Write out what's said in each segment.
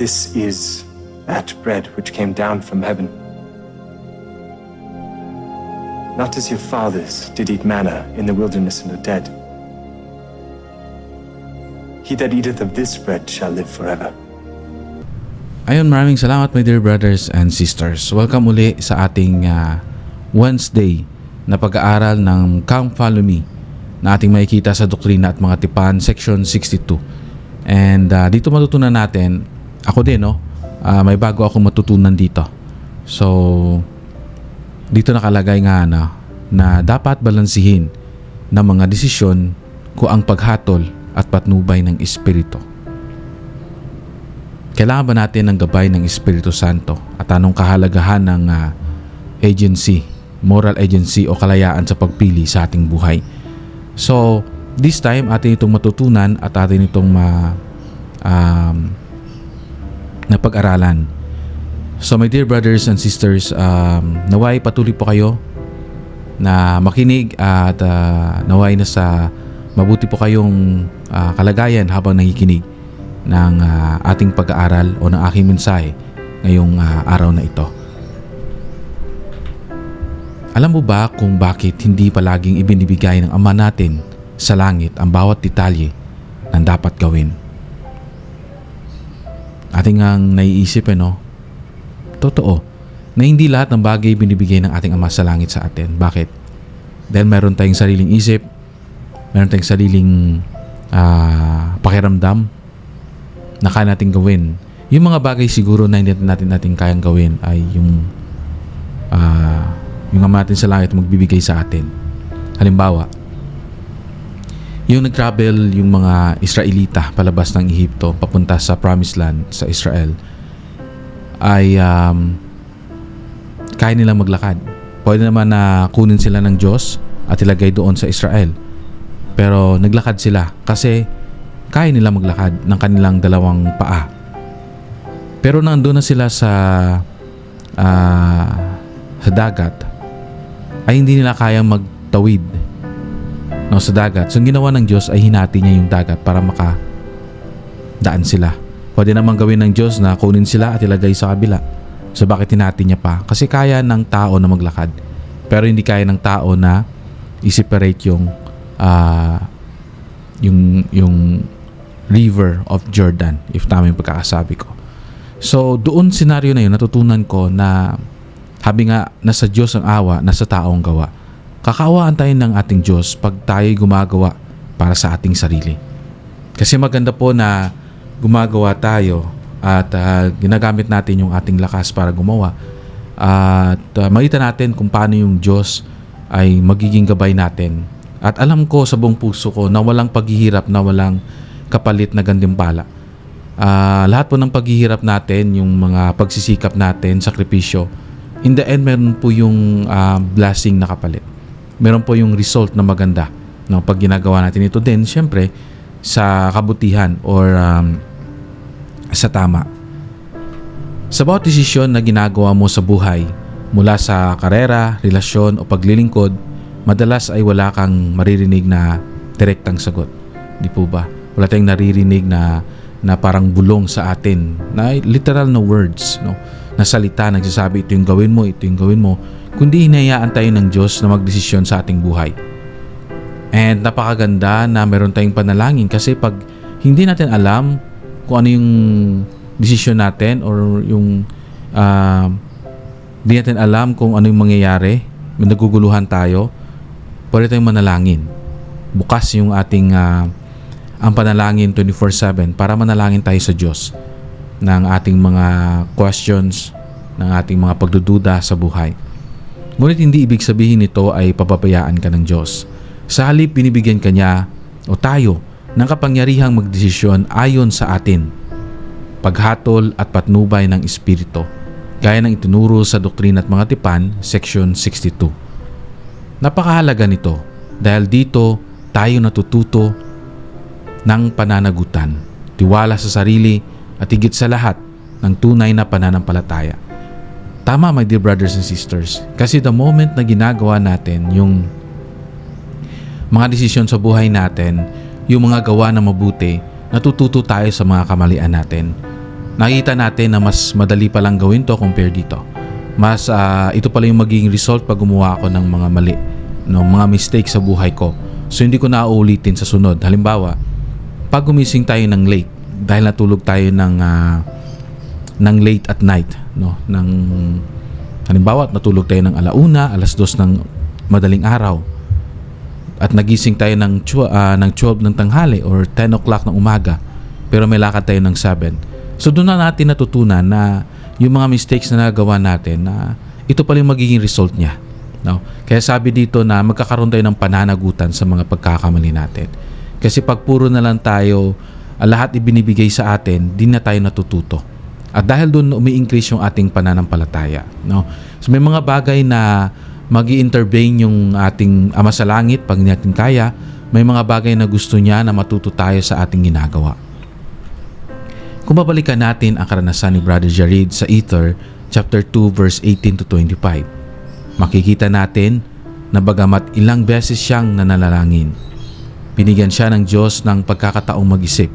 This is that bread which came down from heaven. Not as your fathers did eat manna in the wilderness and are dead. He that eateth of this bread shall live forever. Ayun, maraming salamat my dear brothers and sisters. Welcome uli sa ating ah, Wednesday na pag-aaral ng Come Follow Me na ating makikita sa Doktrina at Mga Tipan, Section 62. And ah, dito matutunan natin, ako din no, ah, may bago akong matutunan dito. So, dito nakalagay nga na, na dapat balansihin ng mga desisyon ko ang paghatol at patnubay ng Espiritu. Kailangan ba natin ng gabay ng Espiritu Santo at anong kahalagahan ng ah, agency, moral agency o kalayaan sa pagpili sa ating buhay? So, this time atin itong matutunan at atin itong ma um, na pag-aralan. So my dear brothers and sisters, um, naway patuloy po kayo na makinig at ah, naway na sa mabuti po kayong ah, kalagayan habang nakikinig ng ah, ating pag-aaral o ng aking mensahe ngayong ah, araw na ito. Alam mo ba kung bakit hindi palaging ibinibigay ng Ama natin sa langit ang bawat detalye ng dapat gawin? Ating ang naiisip eh no? Totoo, na hindi lahat ng bagay binibigay ng ating Ama sa langit sa atin. Bakit? Dahil meron tayong sariling isip, meron tayong sariling ah, pakiramdam na kaya natin gawin. Yung mga bagay siguro na hindi natin natin kayang gawin ay yung ah, yung ama natin sa langit magbibigay sa atin. Halimbawa, yung nag-travel yung mga Israelita palabas ng Ehipto papunta sa Promised Land sa Israel ay um, kaya nilang maglakad. Pwede naman na kunin sila ng Diyos at ilagay doon sa Israel. Pero naglakad sila kasi kaya nila maglakad ng kanilang dalawang paa. Pero nandun na sila sa ah, sa dagat ay hindi nila kayang magtawid no, sa dagat. So ang ginawa ng Diyos ay hinati niya yung dagat para maka daan sila. Pwede naman gawin ng Diyos na kunin sila at ilagay sa kabila. So bakit hinati niya pa? Kasi kaya ng tao na maglakad. Pero hindi kaya ng tao na i-separate yung ah, yung yung river of Jordan if tama yung pagkakasabi ko. So doon senaryo na yun natutunan ko na habi nga nasa Diyos ang awa, nasa tao ang gawa. Kakawaan tayo ng ating Diyos pag tayo gumagawa para sa ating sarili. Kasi maganda po na gumagawa tayo at ah, ginagamit natin yung ating lakas para gumawa. At uh, makita natin kung paano yung Diyos ay magiging gabay natin. At alam ko sa buong puso ko na walang paghihirap, na walang kapalit na gandimpala. Ah, lahat po ng paghihirap natin, yung mga pagsisikap natin, sakripisyo, in the end, meron po yung ah, blessing na kapalit. Meron po yung result na maganda. No, pag ginagawa natin ito din, syempre, sa kabutihan or um, sa tama. Sa bawat desisyon na ginagawa mo sa buhay, mula sa karera, relasyon o paglilingkod, madalas ay wala kang maririnig na direktang sagot. Di po ba? Wala tayong naririnig na na parang bulong sa atin na literal na words no na salita nagsasabi ito yung gawin mo ito yung gawin mo kundi hinayaan tayo ng Diyos na magdesisyon sa ating buhay and napakaganda na meron tayong panalangin kasi pag hindi natin alam kung ano yung desisyon natin or yung ah, hindi natin alam kung ano yung mangyayari naguguluhan tayo pwede tayong manalangin bukas yung ating ah, ang panalangin 24/7 para manalangin tayo sa Diyos ng ating mga questions, ng ating mga pagdududa sa buhay. Ngunit hindi ibig sabihin nito ay papabayaan ka ng Diyos. Sa halip binibigyan ka niya o tayo ng kapangyarihang magdesisyon ayon sa atin. Paghatol at patnubay ng Espiritu, gaya ng itinuro sa Doktrina at Mga Tipan, Section 62. Napakahalaga nito dahil dito tayo natututo ng pananagutan, tiwala sa sarili at higit sa lahat ng tunay na pananampalataya. Tama my dear brothers and sisters, kasi the moment na ginagawa natin yung mga desisyon sa buhay natin, yung mga gawa na mabuti, natututo tayo sa mga kamalian natin. nakita natin na mas madali palang gawin to compare dito. Mas ah, ito pala yung magiging result pag gumawa ako ng mga mali, no, mga mistakes sa buhay ko. So hindi ko na uulitin sa sunod. Halimbawa, pag gumising tayo ng late dahil natulog tayo ng ah, ng late at night, no, ng halimbawa natulog tayo ng alauna, alas dos ng madaling araw at nagising tayo ng, ah, ng 12 ng tanghali or 10 o'clock ng umaga pero may lakad tayo ng 7. So doon na natin natutunan na yung mga mistakes na nagawa natin na ito pala yung magiging result niya. No? Kaya sabi dito na magkakaroon tayo ng pananagutan sa mga pagkakamali natin. Kasi pag puro na lang tayo ah, lahat ibinibigay sa atin, di na tayo natututo. At dahil doon umi-increase yung ating pananampalataya. No? So may mga bagay na mag intervene yung ating Ama sa Langit pag natin kaya. May mga bagay na gusto niya na matuto tayo sa ating ginagawa. Kung babalikan natin ang karanasan ni Brother Jared sa Ether, chapter 2, verse 18 to 25, makikita natin na bagamat ilang beses siyang nanalangin, binigyan siya ng Diyos ng pagkakataong mag-isip,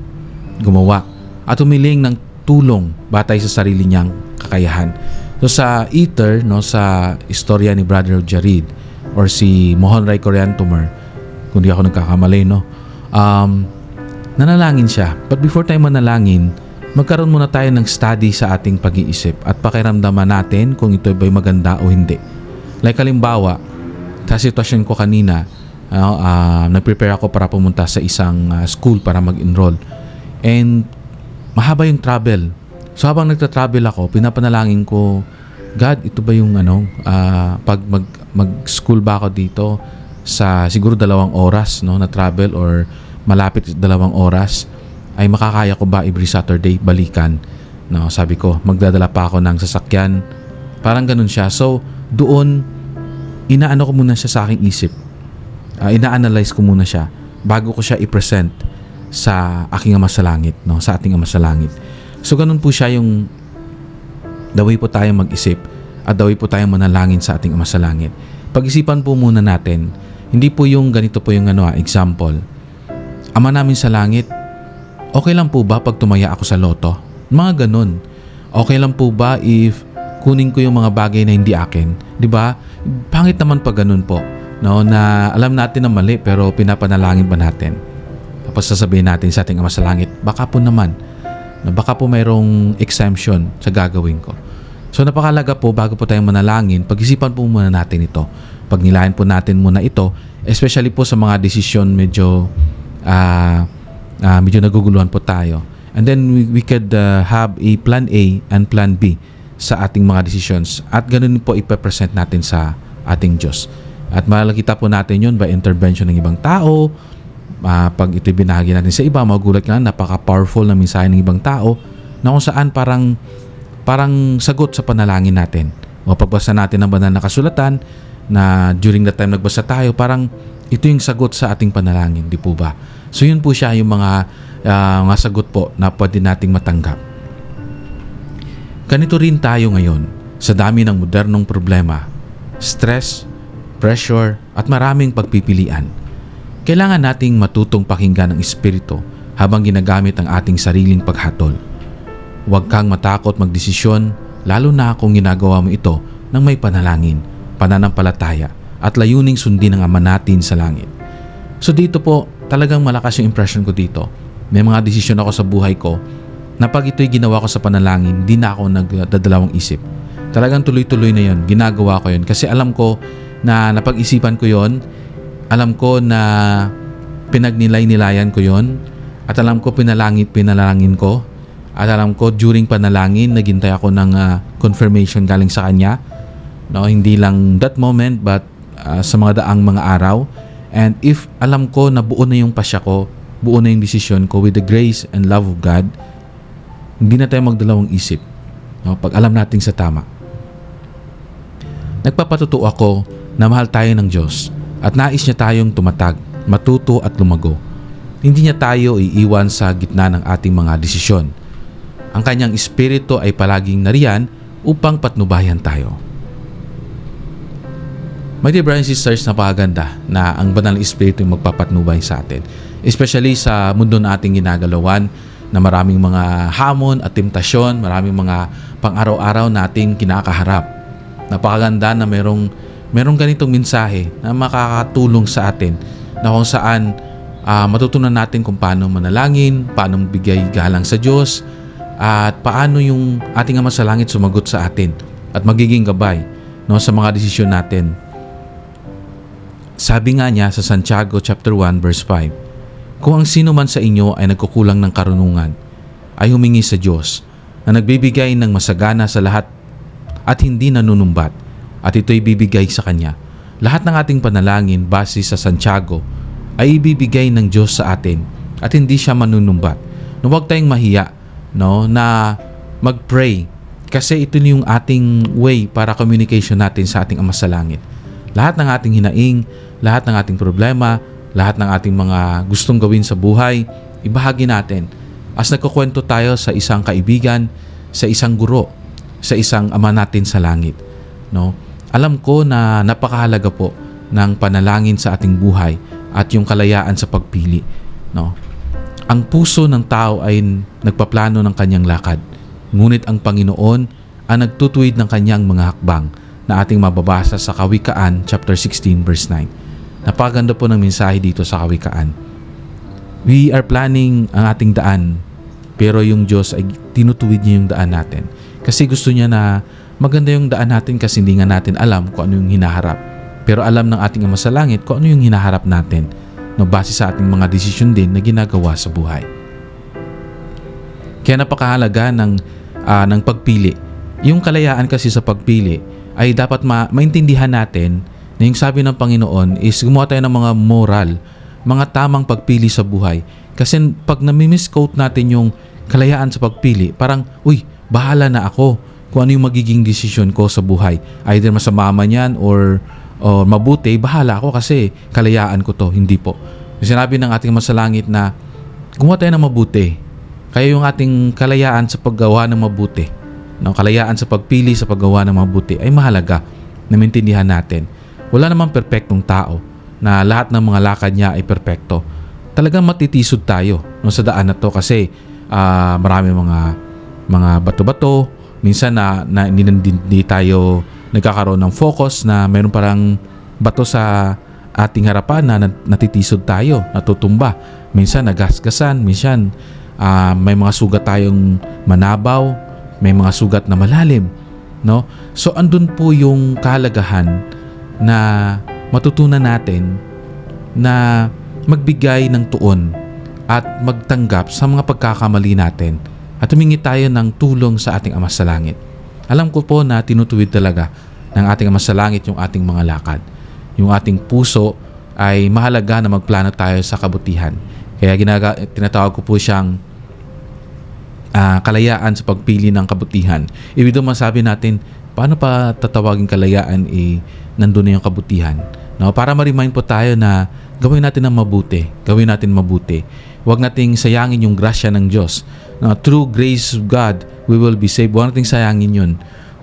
gumawa, at humiling ng tulong batay sa sarili niyang kakayahan. So sa Ether, no, sa istorya ni Brother Jared or si Mohon Ray Coriantumor, kung di ako nagkakamali, no, um, nanalangin siya. But before tayo manalangin, magkaroon muna tayo ng study sa ating pag-iisip at pakiramdaman natin kung ito ba'y maganda o hindi. Like halimbawa, sa sitwasyon ko kanina, uh, uh, nag-prepare ako para pumunta sa isang uh, school para mag-enroll. And mahaba yung travel. So habang nagta-travel ako, pinapanalangin ko, God, ito ba yung ano, ah, pag mag, mag-school ba ako dito sa siguro dalawang oras no, na travel or malapit dalawang oras, ay makakaya ko ba every Saturday balikan? No, sabi ko, magdadala pa ako ng sasakyan. Parang ganun siya. So, doon, inaano ko muna siya sa aking isip. Ah, ina-analyze ko muna siya bago ko siya i-present sa aking ama sa langit, no? sa ating ama sa langit. So ganun po siya yung the way po tayo mag-isip at the way po tayo manalangin sa ating ama sa langit. Pag-isipan po muna natin, hindi po yung ganito po yung ano, ah, example. Ama namin sa langit, okay lang po ba pag tumaya ako sa loto? Mga ganun. Okay lang po ba if kunin ko yung mga bagay na hindi akin? 'Di ba? Pangit naman pag ganun po. No, na alam natin na mali pero pinapanalangin pa natin. Tapos natin sa ating Ama sa Langit, baka po naman, na baka po mayroong exemption sa gagawin ko. So napakalaga po bago po tayo manalangin, pag-isipan po muna natin ito. Pag nilayan po natin muna ito, especially po sa mga desisyon medyo ah ah, medyo naguguluhan po tayo. And then we, we could ah, have a plan A and plan B sa ating mga decisions. At ganun po ipapresent natin sa ating Diyos. At makikita po natin yun by intervention ng ibang tao, Ah, pag ito binahagi natin sa iba, magulat nga, napaka-powerful na mensahe ng ibang tao na kung saan parang, parang sagot sa panalangin natin. O pagbasa natin ng banal na kasulatan na during that time nagbasa tayo, parang ito yung sagot sa ating panalangin, di po ba? So yun po siya yung mga, ah, mga sagot po na pwede nating matanggap. Ganito rin tayo ngayon sa dami ng modernong problema, stress, pressure at maraming pagpipilian kailangan nating matutong pakinggan ang Espiritu habang ginagamit ang ating sariling paghatol. Huwag kang matakot magdesisyon lalo na kung ginagawa mo ito ng may panalangin, pananampalataya at layuning sundin ang Ama natin sa langit. So dito po, talagang malakas yung impression ko dito. May mga desisyon ako sa buhay ko na pag ito'y ginawa ko sa panalangin, di na ako nagdadalawang isip. Talagang tuloy-tuloy na yon, ginagawa ko yon kasi alam ko na napag-isipan ko yon alam ko na pinagnilay-nilayan ko yon at alam ko pinalangit pinalangin ko. At alam ko during panalangin naghintay ako ng ah, confirmation galing sa kanya. No hindi lang that moment but ah, sa mga daang mga araw. And if alam ko na buo na yung pasya ko buo na yung desisyon ko with the grace and love of God hindi na tayo magdalawang isip. No pag alam natin sa tama. Nagpapatuto ako na mahal tayo ng Diyos at nais niya tayong tumatag, matuto at lumago. Hindi niya tayo iiwan sa gitna ng ating mga desisyon. Ang kanyang espiritu ay palaging nariyan upang patnubayan tayo. My dear brothers and sisters, napakaganda na ang banal na espiritu yung magpapatnubay sa atin. Especially sa mundo na ating ginagalawan na maraming mga hamon at temptasyon, maraming mga pang-araw-araw nating kinakaharap. Napakaganda na merong merong ganitong mensahe na makakatulong sa atin na kung saan ah, matutunan natin kung paano manalangin, paano bigay galang sa Diyos, at paano yung ating Ama sa Langit sumagot sa atin at magiging gabay no, sa mga desisyon natin. Sabi nga niya sa Santiago chapter 1 verse 5, Kung ang sino man sa inyo ay nagkukulang ng karunungan, ay humingi sa Diyos na nagbibigay ng masagana sa lahat at hindi nanunumbat at ito'y bibigay sa Kanya. Lahat ng ating panalangin base sa Santiago ay ibibigay ng Diyos sa atin at hindi siya manunumbat. No, huwag tayong mahiya no, na mag-pray kasi ito yung ating way para communication natin sa ating Ama sa Langit. Lahat ng ating hinaing, lahat ng ating problema, lahat ng ating mga gustong gawin sa buhay, ibahagi natin. As nagkukwento tayo sa isang kaibigan, sa isang guro, sa isang ama natin sa langit. No? Alam ko na napakahalaga po ng panalangin sa ating buhay at yung kalayaan sa pagpili. No? Ang puso ng tao ay nagpaplano ng kanyang lakad. Ngunit ang Panginoon ang nagtutuwid ng kanyang mga hakbang na ating mababasa sa Kawikaan chapter 16 verse 9. Napakaganda po ng mensahe dito sa Kawikaan. We are planning ang ating daan pero yung Diyos ay tinutuwid niya yung daan natin. Kasi gusto niya na maganda yung daan natin kasi hindi nga natin alam kung ano yung hinaharap. Pero alam ng ating Ama sa Langit kung ano yung hinaharap natin no, base sa ating mga desisyon din na ginagawa sa buhay. Kaya napakahalaga ng, ah, ng pagpili. Yung kalayaan kasi sa pagpili ay dapat ma- maintindihan natin na yung sabi ng Panginoon is gumawa tayo ng mga moral, mga tamang pagpili sa buhay. Kasi pag nami-misquote natin yung kalayaan sa pagpili, parang, uy, bahala na ako kung ano yung magiging desisyon ko sa buhay. Either masama man yan or, or mabuti, bahala ako kasi kalayaan ko to. Hindi po. Sinabi ng ating masalangit na gumawa tayo ng mabuti. Kaya yung ating kalayaan sa paggawa ng mabuti, no, kalayaan sa pagpili sa paggawa ng mabuti ay mahalaga na maintindihan natin. Wala namang perpektong tao na lahat ng mga lakad niya ay perpekto. Talagang matitisod tayo no, sa daan na to kasi ah, marami mga mga bato-bato, minsan na, na hindi, hindi, tayo nagkakaroon ng focus na mayroon parang bato sa ating harapan na nat- natitisod tayo, natutumba. Minsan nagasgasan, minsan ah, may mga sugat tayong manabaw, may mga sugat na malalim, no? So andun po yung kahalagahan na matutunan natin na magbigay ng tuon at magtanggap sa mga pagkakamali natin at humingi tayo ng tulong sa ating Ama sa Langit. Alam ko po na tinutuwid talaga ng ating Ama sa Langit yung ating mga lakad. Yung ating puso ay mahalaga na magplano tayo sa kabutihan. Kaya ginaga, tinatawag ko po siyang ah, kalayaan sa pagpili ng kabutihan. Ibig doon masabi natin, paano pa tatawagin kalayaan eh, nandun na yung kabutihan. No? Para ma-remind po tayo na gawin natin ng mabuti. Gawin natin mabuti. Huwag nating sayangin yung grasya ng Diyos. No? Through grace of God, we will be saved. Huwag nating sayangin yun.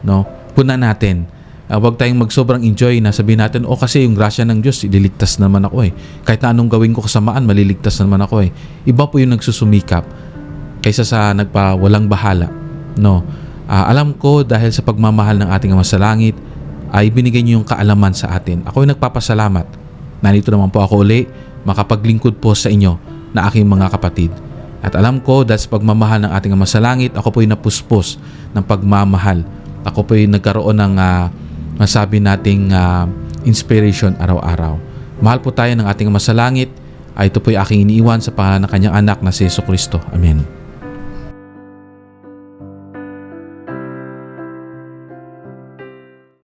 No? Puna natin. Uh, huwag tayong magsobrang enjoy na sabihin natin, oh kasi yung grasya ng Diyos, ililigtas naman ako eh. Kahit na anong gawin ko kasamaan, maliligtas naman ako eh. Iba po yung nagsusumikap kaysa sa nagpawalang bahala. No. Ah, alam ko dahil sa pagmamahal ng ating Ama sa Langit ay binigay niyo yung kaalaman sa atin. Ako ay nagpapasalamat. Nandito naman po ako uli makapaglingkod po sa inyo na aking mga kapatid. At alam ko dahil sa pagmamahal ng ating Ama sa Langit, ako po ay napuspos ng pagmamahal. Ako po ay nagkaroon ng ah, masabi nating ah, inspiration araw-araw. Mahal po tayo ng ating Ama sa Langit. Ay ito po ay aking iniiwan sa pangalan ng kanyang anak na si Yeso Kristo. Amen.